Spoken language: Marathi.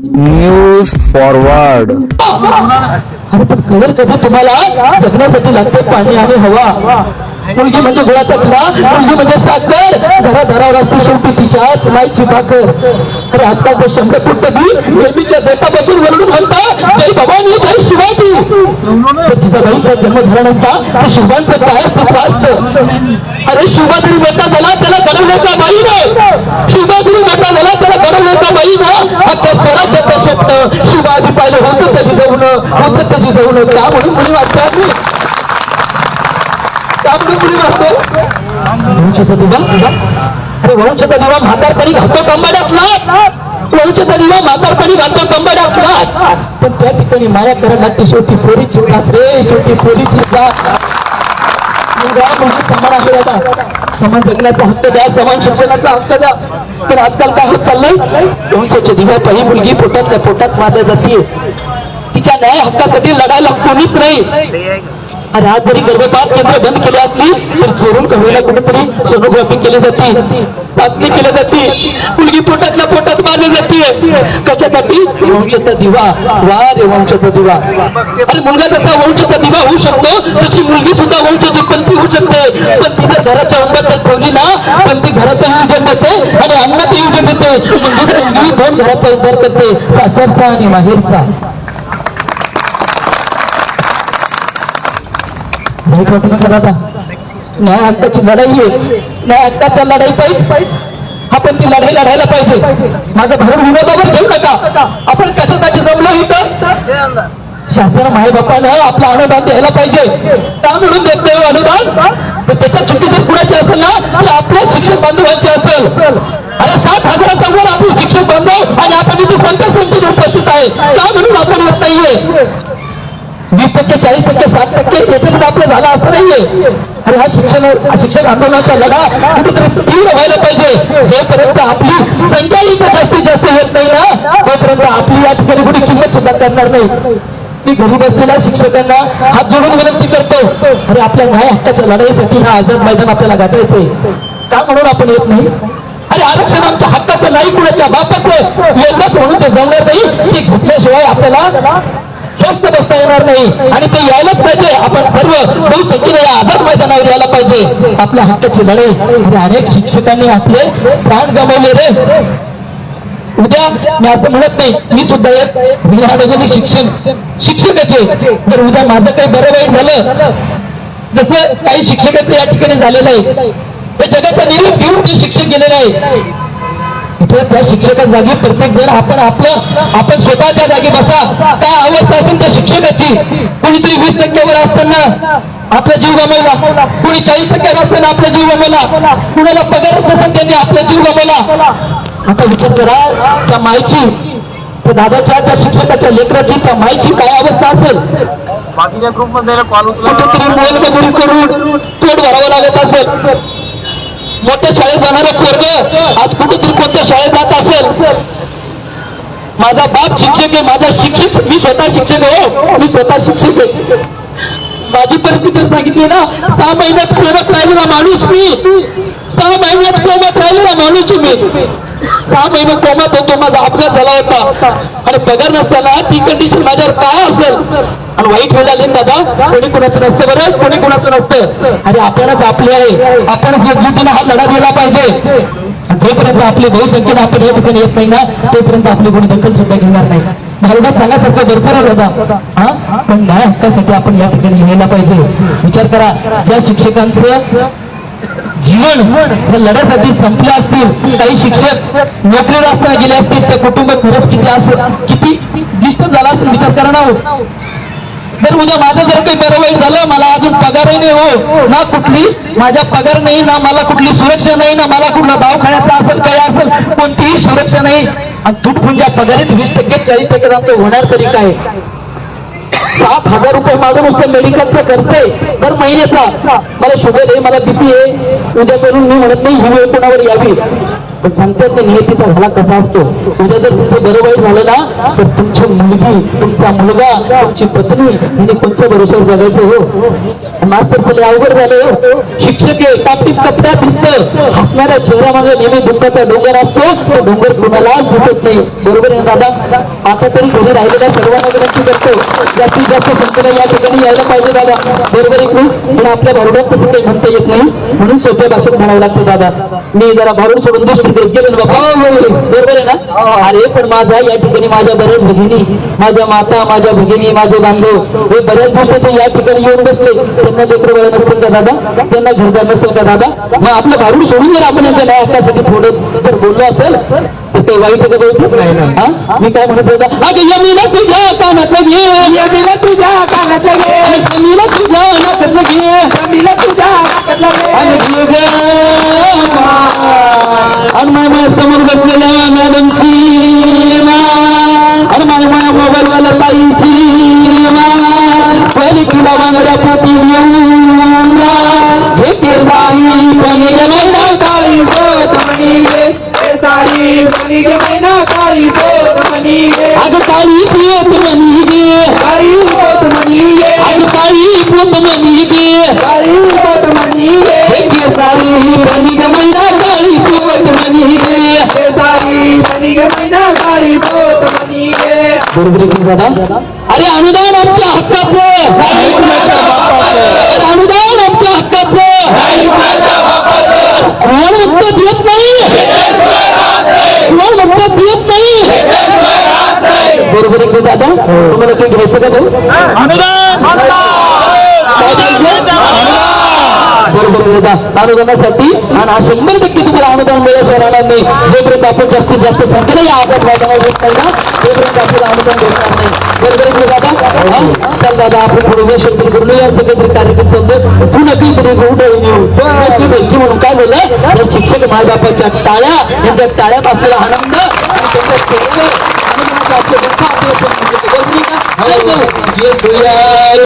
न्यूज फॉरवर्ड अरे पण कळेल कधी तुम्हाला? जगण्यासाठी लागते पाणी आणि हवा. मुलगी म्हणजे गुळाचा तुला मुलगी म्हणजे साखर. घरा घरावर असते शेवटी तिच्याच मायची भाकर. अरे आजकाल ते शंभर फुट कधी नेहमीच्या बेटापासून वरडून म्हणता जय भवानी जय शिवाजी. जिजाबाईंचा जन्म झाला नसता तर शिवांचं काय अस्तित्व असतं. अरे शुभा जरी मोठा झाला त्याला घडवण्याचा बाई ना शुभा जरी मोठा झाला त्याला घडवण्याचा बाई ना आता स्वराज्याचं स्वप्न शुभा आधी पाहिलं होतं त्याची जाऊन होतं त्याची जाऊन त्या म्हणून मुली वाचतात वंशाचा दिवा अरे वंशाचा दिवा म्हातारपणी घालतो कंबाड्यात वंशाचा दिवा म्हातारपणी घालतो कंबाड्यात पण त्या ठिकाणी माया करण्यासाठी लागते शेवटी पोरीची जात रे शेवटी पोरीची जात समान आहे आता समान जगण्याचा हक्क द्या समान शिक्षणाचा हक्क द्या पण आजकाल काय होत चाललंय वंशाच्या पहिली मुलगी पोटातल्या पोटात मारल्या जाते तिच्या न्याय हक्कासाठी लढायला कोणीच नाही आणि आज जरी गर्भपात केंद्र बंद केले असली तर चोरून कमीला कुठेतरी सोनोग्राफी केली जाते. चाचणी केली जाते. मुलगी पोटातल्या पोटात मारली जाते. कशासाठी? वंशाचा दिवा. वा रे वंशाचा दिवा. आणि मुलगा जसा वंशाचा दिवा होऊ शकतो तशी मुलगी सुद्धा वंशाची पंथी होऊ शकते. पण तिच्या घराच्या अंगात ठेवली ना पण ती घराचा युजन देते आणि अंगात युजन देते. म्हणजे दोन घराचा उद्धार करते. सासरचा आणि माहेरचा. नाही आत्ताची लढाई आहे. नाही आत्ताच्या लढाई पाहिजे. आपण ती लढाई लढायला पाहिजे. माझं भरून विनोदावर घेऊ नका. आपण कशासाठी जमलो इथं? शासन माय बापानं आपलं अनुदान द्यायला पाहिजे. का म्हणून देत नाही हो अनुदान? तर त्याच्या चुकी जर कुणाची असेल ना तर आपल्या शिक्षक बांधवांची असेल. अरे सात हजाराच्या वर आपले शिक्षक बांधव आणि आपण इथे संत संख्येने उपस्थित आहे? का म्हणून आपण येत नाहीये? वीस टक्के चाळीस टक्के सात टक्के याच्यात आपलं झालं असं नाहीये. आणि हा शिक्षण हा शिक्षक आंदोलनाचा लढा कुठेतरी तीव्र व्हायला पाहिजे. जोपर्यंत आपली संख्या इथं जास्तीत जास्त येत नाही ना तोपर्यंत आपली या ठिकाणी कुठे किंमत सुद्धा करणार नाही. मी घरी बसलेल्या शिक्षकांना हात जोडून विनंती करतो अरे आपल्या न्याय हक्काच्या लढाईसाठी हा आझाद मैदान आपल्याला गाठायचंय. का म्हणून आपण येत नाही? अरे आरक्षण आमच्या हक्काचं नाही कुणाच्या बापाचं. येतात म्हणून ते जमणार नाही. ते घेतल्याशिवाय आपल्याला स्वस्त बसता येणार नाही. आणि ते यायलाच पाहिजे. आपण सर्व बहुसंख्येने या आझाद मैदानावर यायला पाहिजे. आपल्या हक्काची लढाई. अनेक शिक्षकांनी आपले प्राण गमावले रे. उद्या मी असं म्हणत नाही मी सुद्धा एक विधानगरी शिक्षण शिक्षकाचे. जर उद्या माझं काही बरं वाईट झालं जसं काही शिक्षकाचं या ठिकाणी झालेलं आहे हे जगाचा निरोप घेऊन ते शिक्षक गेलेलं आहे त्या शिक्षका जागी प्रत्येक जण आपण आपलं आपण स्वतः त्या जागी बसा. काय अवस्था शिक्षकाची कोणीतरी वीस टक्क्यावर असताना आपला जीव गमावला कोणी चाळीस टक्क्यावर असताना आपला जीव गमावला कुणाला पगारच नसेल त्यांनी आपला जीव गमावला आता विचार करा त्या माईची त्या दादाच्या त्या शिक्षकाच्या लेकराची त्या माईची काय अवस्था असेल? बाकीच्या कॉल कुठेतरी मोलमजुरी करून पोट भरावं लागत असेल. मोठ्या शाळेत जाणारं पोरग आज कुठेतरी कोणत्या शाळेत जात असेल? माझा बाप शिक्षक आहे माझा शिक्षक मी स्वतः शिक्षक आहे हो. मी स्वतः शिक्षक आहे. माझी परिस्थिती सांगितली ना सहा महिन्यात कोमत राहिलेला माणूस मी. सहा महिन्यात कोमत राहिलेला माणूस आहे मी. सहा महिने कोमात होतो माझा अपघात झाला होता. आणि पगार नसताना ती कंडिशन माझ्यावर काय असेल? आणि वाईट वेळ आली दादा कोणी कुणाचं नसतं बरं? कोणी कुणाचं नसतं? अरे आपणच आपले आहे. आपणच एकजुटीनं हा लढा दिला पाहिजे. जोपर्यंत आपली बहुसंख्येने आपण या ठिकाणी येत नाही ना तोपर्यंत आपली कोणी दखल सुद्धा घेणार नाही. भारतात सांगासारखं भरपूर आहे दादा. हा? पण न्याय हक्कासाठी आपण या ठिकाणी यायला पाहिजे. विचार करा ज्या शिक्षकांचं जीवन या लढ्यासाठी संपले असतील काही शिक्षक नोकरीवर असताना गेले असतील त्या कुटुंब खरंच किती असं किती डिस्टर्ब झाला असेल विचार करा ना हो. जर उद्या माझं जर काही बरं वाईट झालं मला अजून पगारही नाही हो. ना कुठली माझ्या पगार नाही ना मला कुठली सुरक्षा नाही ना मला कुठला दवाखान्याचा असेल काय असेल कोणतीही सुरक्षा नाही. आणि तुटपुंज्या पगारीत वीस टक्के चाळीस टक्के आमचं होणार तरी काय? सात हजार रुपये माझं नुसतं मेडिकलचं खर्च आहे दर महिन्याचा. मला शुगर आहे मला बीपी आहे. उद्या करून मी म्हणत नाही ही वेळ कोणावर यावी? पण सांगतात नियतीचा झाला कसा असतो? उद्या जर तुमचं बरं वाईट झालं ना तर तुमची मुलगी तुमचा मुलगा तुमची पत्नी म्हणजे कोणत्या भरोश्यावर जगायचं हो? मास्तर चले अवघड झाले हो. शिक्षक आहे टापटीप कपड्यात दिसतं. असतं हसणाऱ्या चेहऱ्यामागे नेहमी दुःखाचा डोंगर असतो. तो डोंगर कुणालाच दिसत नाही. बरोबर आहे ना दादा? आता तरी घरी राहिलेल्या सर्वांना विनंती करतो जास्तीत जास्त संख्येने या ठिकाणी यायला पाहिजे दादा. बरोबर आहे पण आपल्या भारुडात तसं काही म्हणता येत नाही. म्हणून सोप्या भाषेत म्हणावं लागतं दादा. मी जरा भारूड सोडून दुसरीकडे गेलो ना बाबा. बरोबर आहे ना? अरे पण माझा या ठिकाणी माझ्या बऱ्याच भगिनी माझ्या माता माझ्या भगिनी माझे बांधव हे बऱ्याच दिवसाचे या ठिकाणी येऊन बसले. त्यांना लेकर वेळ नसतील का दादा? त्यांना घरदार नसेल का दादा? मग आपलं भारूड सोडून जर आपण यांच्या न्याय हक्कासाठी थोडं जर बोललो असेल काही वाईट आहे का बहुतेक? हा? मी काय म्हणत होता? अगं यमीला तुझ्या कानातलं घे. यमीला तुझ्या कानातलं घे. जमीला तुझ्या नाकातलं घे. जमीला तुझ्या नाकातलं घे. आणि माय समोर बसलेल्या मॅडमची पोत म्हणी गे अगं काळी पोत म्हणी गे काळी पोत म्हणी गे हे गे सारी कोणी गे महिना काळी पोत म्हणी गे हे सारी कोणी गे महिना काळी पोत म्हणी गे बरोबर आहे की दादा अरे अनुदान आमच्या हक्काचं अरे अनुदान आमच्या हक्काचं कोण म्हणतं देत नाही कोण म्हणतं देत नाही बरोबर आहे की दादा तुम्हाला काही घ्यायचं का भाऊ? काय घ्यायचं? बरोबर दादा. अनुदानासाठी आणि हा शंभर टक्के तुम्हाला अनुदान मिळाल्याशिवाय राहणार नाही. जोपर्यंत आपण जास्तीत जास्त संख्येने या आघात मैदानावर येत नाही ना तोपर्यंत आपल्याला अनुदान भेटणार नाही. बरोबर दादा? चल दादा आपण थोडं वेळ शेतकरी करून यांचं काहीतरी कार्यक्रम चालतो पुन्हा काहीतरी उडवून येऊ बसली बैठी म्हणून काय झालं? तर शिक्षक मायबापाच्या टाळ्या यांच्या टाळ्यात असलेला आनंद आणि त्यांच्या चेहऱ्यावर अनुदानाचं आपलं दुःख आपल्या